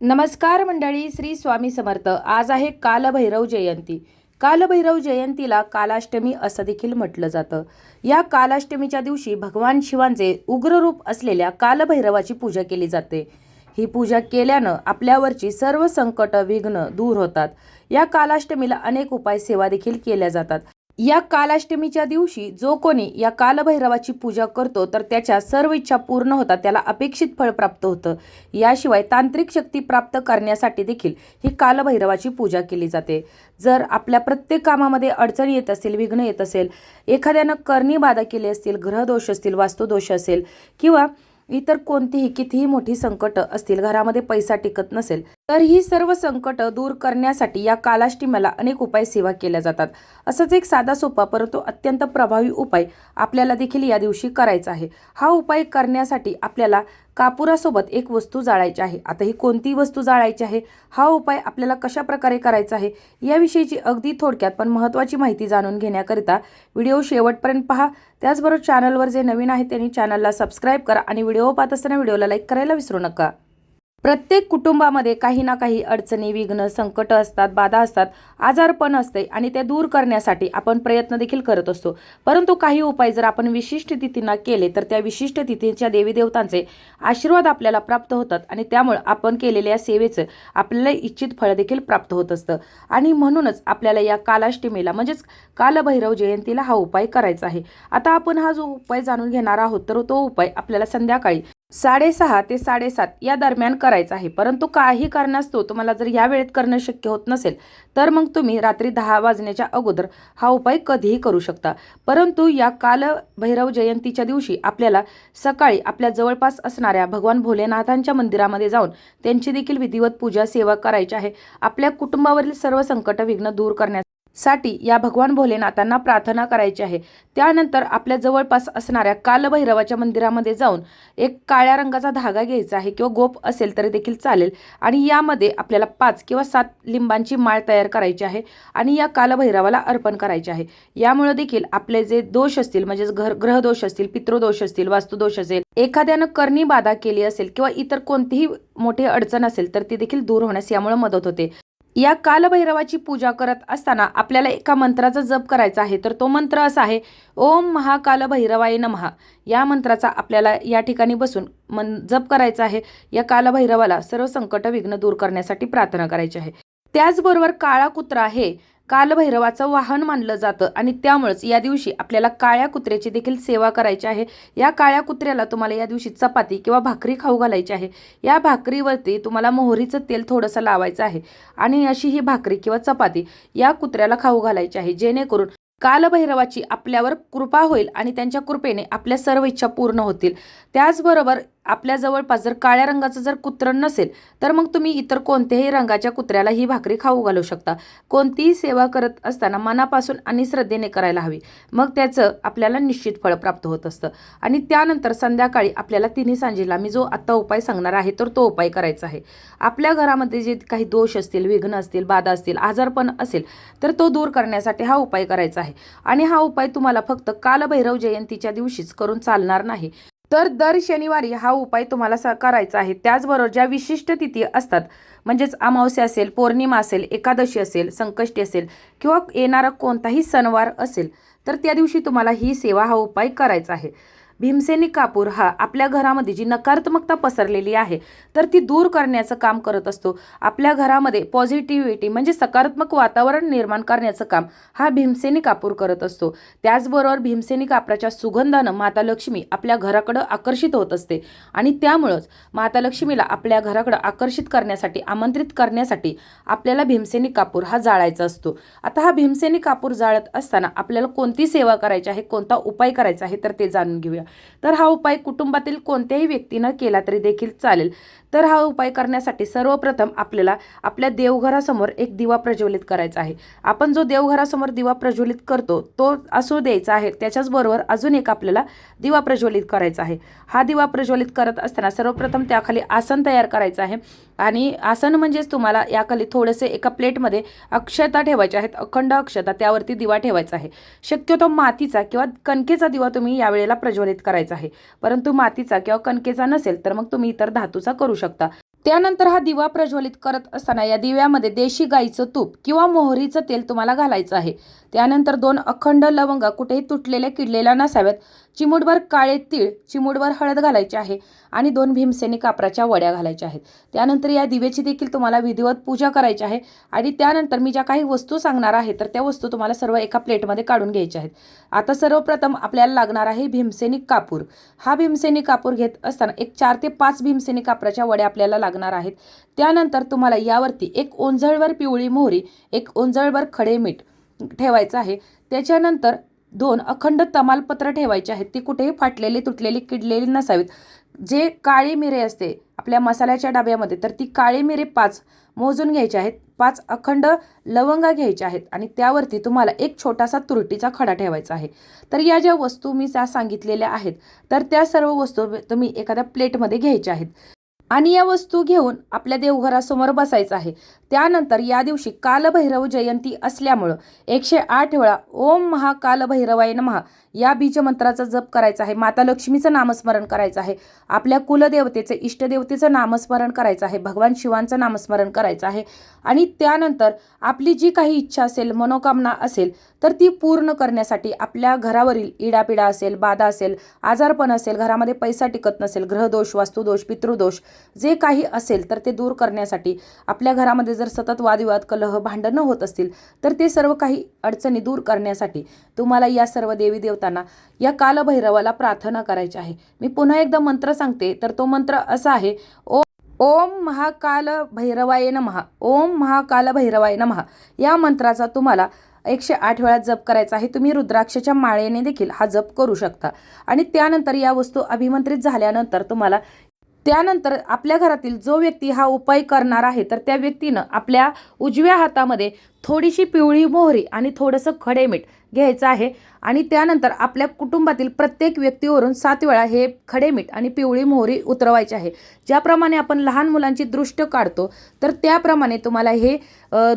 नमस्कार मंडळी श्री स्वामी समर्थ. आज आहे कालभैरव जयंती. कालभैरव जयंतीला कालाष्टमी असं देखील म्हटलं जातं. या कालाष्टमीच्या दिवशी भगवान शिवांचे उग्र रूप असलेल्या कालभैरवाची पूजा केली जाते. ही पूजा केल्यानं आपल्यावरची सर्व संकट विघ्न दूर होतात. या कालाष्टमीला अनेक उपाय सेवा देखील केल्या जातात. या कालाष्टमीच्या दिवशी जो कोणी या कालभैरवाची पूजा करतो तर त्याच्या सर्व इच्छा पूर्ण होतात त्याला अपेक्षित फळ प्राप्त होतं. याशिवाय तांत्रिक शक्ती प्राप्त करण्यासाठी देखील ही कालभैरवाची पूजा केली जाते. जर आपल्या प्रत्येक कामामध्ये अडचण येत असेल विघ्न येत असेल एखाद्यानं करणी बाधा केली असतील ग्रहदोष असतील वास्तुदोष असेल किंवा इतर कोणतीही कितीही मोठी संकट असतील घरामध्ये पैसा टिकत नसेल तर ही सर्व संकट दूर करण्यासाठी या कालाष्टीमाला अनेक उपाय सेवा केल्या जातात. असंच एक साधा सोपा परंतु अत्यंत प्रभावी उपाय आपल्याला देखील या दिवशी करायचा आहे. हा उपाय करण्यासाठी आपल्याला कापुरासोबत एक वस्तू जाळायची आहे. आता ही कोणती वस्तू जाळायची आहे? हा उपाय आपल्याला कशा प्रकारे करायचा आहे? याविषयीची अगदी थोडक्यात पण महत्त्वाची माहिती जाणून घेण्याकरिता व्हिडिओ शेवटपर्यंत पहा. त्याचबरोबर चॅनलवर जे नवीन आहे त्यांनी चॅनलला सबस्क्राईब करा आणि व्हिडिओ पाहत असताना व्हिडिओला लाईक करायला विसरू नका. प्रत्येक कुटुंबामध्ये काही ना काही अडचणी विघ्न संकट असतात बाधा असतात आजारपण असते आणि ते दूर करण्यासाठी आपण प्रयत्न देखील करत असतो. परंतु काही उपाय जर आपण विशिष्ट तिथींना केले तर त्या विशिष्ट तिथींच्या देवी देवतांचे आशीर्वाद आपल्याला प्राप्त होतात आणि त्यामुळे आपण केलेल्या सेवेचं आपल्याला इच्छित फळ देखील प्राप्त होत असतं. आणि म्हणूनच आपल्याला या कालाष्टमीला म्हणजेच कालभैरव जयंतीला हा उपाय करायचा आहे. आता आपण हा जो उपाय जाणून घेणार आहोत तर तो उपाय आपल्याला संध्याकाळी साडेसहा ते साडेसात या दरम्यान करायचं आहे. परंतु काही कारणास्तव तुम्हाला जर या वेळेत करणं शक्य होत नसेल तर मग तुम्ही रात्री दहा वाजण्याच्या अगोदर हा उपाय कधीही करू शकता. परंतु या काल भैरव जयंतीच्या दिवशी आपल्याला सकाळी आपल्या जवळपास असणाऱ्या भगवान भोलेनाथांच्या मंदिरामध्ये जाऊन त्यांची देखील विधिवत पूजा सेवा करायची आहे. आपल्या कुटुंबावरील सर्व संकट विघ्न दूर करण्यासाठी साठी या भगवान भोलेनाथांना प्रार्थना करायची आहे. त्यानंतर आपल्या जवळपास असणाऱ्या कालभैरवाच्या मंदिरामध्ये जाऊन एक काळ्या रंगाचा धागा घ्यायचा आहे किंवा गोप असेल तरी देखील चालेल. आणि यामध्ये आपल्याला पाच किंवा सात लिंबांची माळ तयार करायची आहे आणि या कालभैरवाला अर्पण करायचे आहे. यामुळे देखील आपले जे दोष असतील म्हणजेच घर ग्रहदोष असतील पितृदोष असतील वास्तुदोष असेल एखाद्यानं करणी बाधा केली असेल किंवा इतर कोणतीही मोठी अडचण असेल तर ती देखील दूर होण्यास यामुळे मदत होते. या कालभैरवाची पूजा करत असताना आपल्याला एका मंत्राचा जप करायचा आहे. तर तो मंत्र असा आहे ओम महाकालभैरवाय नमहा या मंत्राचा आपल्याला या ठिकाणी बसून मन जप करायचा आहे. या कालभैरवाला सर्व संकट विघ्न दूर करण्यासाठी प्रार्थना करायची आहे. त्याचबरोबर काळा कुत्रा हे कालभैरवाचं वाहन मानलं जातं आणि त्यामुळेच या दिवशी आपल्याला काळ्या कुत्र्याची देखील सेवा करायची आहे. या काळ्या कुत्र्याला तुम्हाला या दिवशी चपाती किंवा भाकरी खाऊ घालायची आहे. या भाकरीवरती तुम्हाला मोहरीचं तेल थोडंसं लावायचं आहे आणि अशी ही भाकरी किंवा चपाती या कुत्र्याला खाऊ घालायची आहे. जेणेकरून कालभैरवाची आपल्यावर कृपा होईल आणि त्यांच्या कृपेने आपल्या सर्व इच्छा पूर्ण होतील. त्याचबरोबर आपल्या जवळपास जर काळ्या रंगाचं जर कुत्रं नसेल तर मग तुम्ही इतर कोणत्याही रंगाच्या कुत्र्याला ही भाकरी खाऊ घालू शकता. कोणतीही सेवा करत असताना मनापासून आणि श्रद्धेने करायला हवी. मग त्याचं आपल्याला निश्चित फळ प्राप्त होत असतं. आणि त्यानंतर संध्याकाळी आपल्याला तिन्ही सांजेला मी जो आत्ता उपाय सांगणार आहे तर तो उपाय करायचा आहे. आपल्या घरामध्ये जे काही दोष असतील विघ्न असतील बाधा असतील आजारपण असेल तर तो दूर करण्यासाठी हा उपाय करायचा आहे. आणि हा उपाय तुम्हाला फक्त कालभैरव जयंतीच्या दिवशीच करून चालणार नाही. तर दर शनिवारी हा उपाय तुम्हाला सा करायचा आहे. त्याचबरोबर ज्या विशिष्ट तिथी असतात म्हणजेच अमावस्या असेल पौर्णिमा असेल एकादशी असेल संकष्टी असेल किंवा येणारा कोणताही सणवार असेल तर त्या दिवशी तुम्हाला ही सेवा हा उपाय करायचा आहे. भीमसेनी कापूर हा आपल्या घरामध्ये जी नकारात्मकता पसरलेली आहे तर ती दूर करण्याचं काम करत असतो. आपल्या घरामध्ये पॉझिटिव्हिटी म्हणजे सकारात्मक वातावरण निर्माण करण्याचं काम हा भीमसेनी कापूर करत असतो. त्याचबरोबर भीमसेनी कापराच्या सुगंधानं माता लक्ष्मी आपल्या घराकडं आकर्षित होत असते आणि त्यामुळंच माता लक्ष्मीला आपल्या घराकडं आकर्षित करण्यासाठी आमंत्रित करण्यासाठी आपल्याला भीमसेनी कापूर हा जाळायचा असतो. आता हा भीमसेनी कापूर जाळत असताना आपल्याला कोणती सेवा करायची आहे कोणता उपाय करायचा आहे तर ते जाणून घेऊया. तर हा उपाय कुटुंबातील कोणत्याही व्यक्तीनं केला तरी देखील चालेल. तर हा उपाय करण्यासाठी सर्वप्रथम आपल्याला आपल्या देवघरासमोर एक दिवा प्रज्वलित करायचा आहे. आपण जो देवघरासमोर दिवा प्रज्वलित करतो तो असू द्यायचा आहे. त्याच्याचबरोबर अजून एक आपल्याला दिवा प्रज्वलित करायचा आहे. हा दिवा प्रज्वलित करत असताना सर्वप्रथम त्याखाली आसन तयार करायचं आहे. आणि आसन म्हणजेच तुम्हाला याखाली थोडेसे एका प्लेटमध्ये अक्षता ठेवायच्या आहेत. अखंड अक्षता त्यावरती दिवा ठेवायचा आहे. शक्यतो मातीचा किंवा कणकेचा दिवा तुम्ही यावेळेला प्रज्वलित करायचा आहे. परंतु मातीचा किंवा कणकेचा नसेल तर मग तुम्ही इतर धातूचा करू शकता. त्यानंतर हा दिवा प्रज्वलित करत असताना या दिव्यामध्ये देशी गाईचं तूप किंवा मोहरीचं तेल तुम्हाला घालायचं आहे. त्यानंतर दोन अखंड लवंगा कुठेही तुटलेल्या किडलेल्या नसाव्यात. चिमूटभर काळे तीळ चिमूटभर हळद घालायची आहे आणि दोन भीमसेनी कापराच्या वड्या घालायच्या आहेत. त्यानंतर या दिव्याची देखील तुम्हाला विधिवत पूजा करायची आहे आणि त्यानंतर मी ज्या काही वस्तू सांगणार आहे तर त्या वस्तू तुम्हाला सर्व एका प्लेटमध्ये काढून घ्यायच्या आहेत. आता सर्वप्रथम आपल्याला लागणार आहे भीमसेनी कापूर. हा भीमसेनी कापूर घेत असताना एक चार ते पाच भीमसेनी कापराच्या वड्या आपल्याला लागणार आहेत. त्यानंतर तुम्हाला यावरती एक ओंजळवर पिवळी मोहरी एक ओंजळवर खडे मीठ ठेवायचं आहे. त्याच्यानंतर दोन अखंड तमालपत्र ठेवायचे आहेत. ती कुठेही फाटलेली तुटलेली किडलेली नसावीत. जे काळी मिरे असते आपल्या मसाल्याच्या डब्यामध्ये तर ती काळी मिरे पाच मोजून घ्यायचे आहेत. पाच अखंड लवंगा घ्यायच्या आहेत आणि त्यावरती तुम्हाला एक छोटासा तुरटीचा खडा ठेवायचा आहे. तर या ज्या वस्तू मी त्या सांगितलेल्या आहेत तर त्या सर्व वस्तू तुम्ही एखाद्या प्लेटमध्ये घ्यायच्या आहेत. आणि या वस्तू घेऊन आपल्या देवघरासमोर बसायचं आहे. त्यानंतर या दिवशी कालभैरव जयंती असल्यामुळं एकशे आठ वेळा ओम महाकाल महा या बीजमंत्राचा जप करायचा आहे. माता लक्ष्मीचं नामस्मरण करायचं आहे. आपल्या कुलदेवतेचं इष्टदेवतेचं नामस्मरण करायचं आहे. भगवान शिवांचं नामस्मरण करायचं आहे. आणि त्यानंतर आपली जी काही इच्छा असेल मनोकामना असेल तर ती पूर्ण करण्यासाठी आपल्या घरावरील इडापिडा असेल बाधा असेल आजारपण असेल घरामध्ये पैसा टिकत नसेल ग्रहदोष वास्तुदोष पितृदोष जे काही असेल तर ते दूर करण्यासाठी आपल्या घरामध्ये जर सतत वादविवाद कलह भांडणं होत असतील तर ते सर्व काही अडचणी दूर करण्यासाठी तुम्हाला या सर्व देवी देवतांना या कालभैरवाला प्रार्थना करायची आहे. मी पुन्हा एकदा मंत्र सांगते तर तो मंत्र असा आहे ओ ओम महाकाल भैरवाय नमः ओम महाकाल भैरवाय नमः. या मंत्राचा तुम्हाला एकशे आठ वेळा जप करायचा आहे तुम्ही रुद्राक्षच्या माळेने देखील हा जप करू शकता. आणि त्यानंतर या वस्तू अभिमंत्रित झाल्यानंतर तुम्हाला त्यानंतर आपल्या घरातील जो व्यक्ती हा उपाय करणार आहे तर त्या व्यक्तीनं आपल्या उजव्या हातामध्ये थोडीशी पिवळी मोहरी आणि थोडंसं खडे मीठ घ्यायचं आहे. आणि त्यानंतर आपल्या कुटुंबातील प्रत्येक व्यक्तीवरून सात वेळा हे खडे मीठ आणि पिवळी मोहरी उतरवायची आहे. ज्याप्रमाणे आपण लहान मुलांची दृष्ट काढतो तर त्याप्रमाणे तुम्हाला हे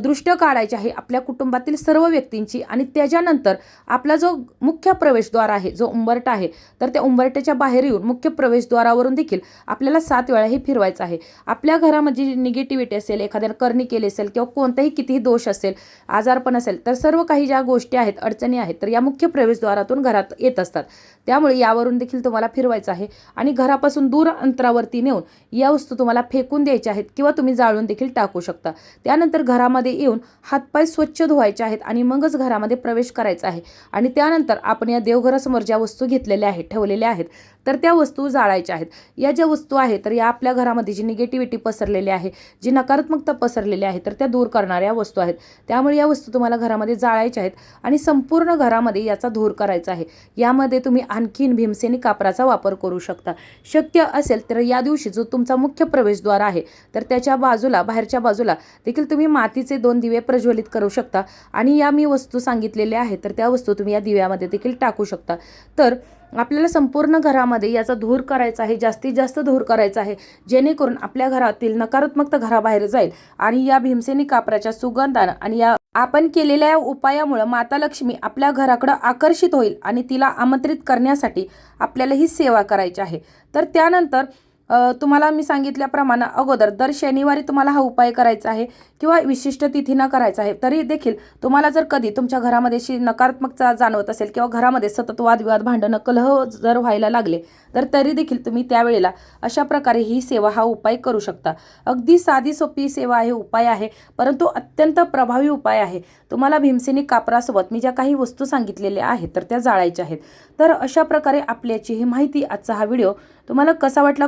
दृष्ट काढायचे आहे आपल्या कुटुंबातील सर्व व्यक्तींची. आणि त्याच्यानंतर आपला जो मुख्य प्रवेशद्वार आहे जो उंबरटा आहे तर त्या उंबरट्याच्या बाहेर येऊन मुख्य प्रवेशद्वारावरून देखील आपल्याला सात वेळा हे फिरवायचं आहे. आपल्या घरामध्ये निगेटिव्हिटी असेल एखाद्यानं करणी केली असेल किंवा कोणताही कितीही दोष असेल आजारपण असेल तर सर्व काही ज्या गोष्टी आहेत अडचणी आहेत तर या मुख्य प्रवेशद्वारातून घरात येत असतात. त्यामुळे यावरून देखील तुम्हाला फिरवायचं आहे आणि घरापासून दूर अंतरावरती नेऊन या वस्तू तुम्हाला फेकून द्यायच्या आहेत किंवा तुम्ही जाळून देखील टाकू शकता. त्यानंतर घरामध्ये येऊन हातपाय स्वच्छ धुवायचे आहेत आणि मगच घरामध्ये प्रवेश करायचा आहे. आणि त्यानंतर आपण या देवघरासमोर ज्या वस्तू घेतलेल्या आहेत ठेवलेल्या आहेत तर त्या वस्तू जाळायच्या आहेत. या ज्या वस्तू आहेत तर या आपल्या घरामध्ये जी निगेटिव्हिटी पसरलेली आहे जी नकारात्मकता पसरलेली आहे तर त्या दूर करणाऱ्या वस्तू आहेत. त्यामुळे या वस्तू तुम्हाला घरामध्ये जाळायच्या आहेत आणि संपूर्ण घरामध्ये याचा धूर करायचा आहे. यामध्ये तुम्ही आणखीन भीमसेनी कापराचा वापर करू शकता. शक्य असेल तर या दिवशी जो तुमचा मुख्य प्रवेशद्वार आहे तर त्याच्या बाजूला बाहेरच्या बाजूला देखील तुम्ही मातीचे दोन दिवे प्रज्वलित करू शकता. आणि या मी वस्तू सांगितलेल्या आहेत तर त्या वस्तू तुम्ही या दिव्यामध्ये देखील टाकू शकता. तर आपल्याला संपूर्ण घरामध्ये याचा धूर करायचा आहे जास्तीत जास्त धूर करायचा आहे जेणेकरून आपल्या घरातील नकारात्मकता घराबाहेर जाईल. आणि या भीमसेनी कापराच्या सुगंधानं आणि या आपण केलेल्या या उपायामुळं माता लक्ष्मी आपल्या घराकडं आकर्षित होईल आणि तिला आमंत्रित करण्यासाठी आपल्याला ही सेवा करायची आहे. तर त्यानंतर तुम्हाला मी सांगितल्याप्रमाणे अगोदर दर शनिवारी तुम्हाला हा उपाय करायचा आहे किंवा विशिष्ट तिथीनं करायचा आहे तरी देखील तुम्हाला जर कधी तुमच्या घरामध्ये शी नकारात्मकता जाणवत असेल किंवा घरामध्ये सतत वादविवाद भांडणं कलह जर व्हायला लागले तर तरी देखील तुम्ही त्यावेळेला अशा प्रकारे ही सेवा हा उपाय करू शकता. अगदी साधी सोपी सेवा आहे उपाय आहे परंतु अत्यंत प्रभावी उपाय आहे. तुम्हाला भीमसेनी कापरासोबत मी ज्या काही वस्तू सांगितलेल्या आहेत तर त्या जाळायच्या आहेत. तर अशा प्रकारे आपल्याची ही माहिती आजचा हा व्हिडिओ तुम्हाला कसा वाटला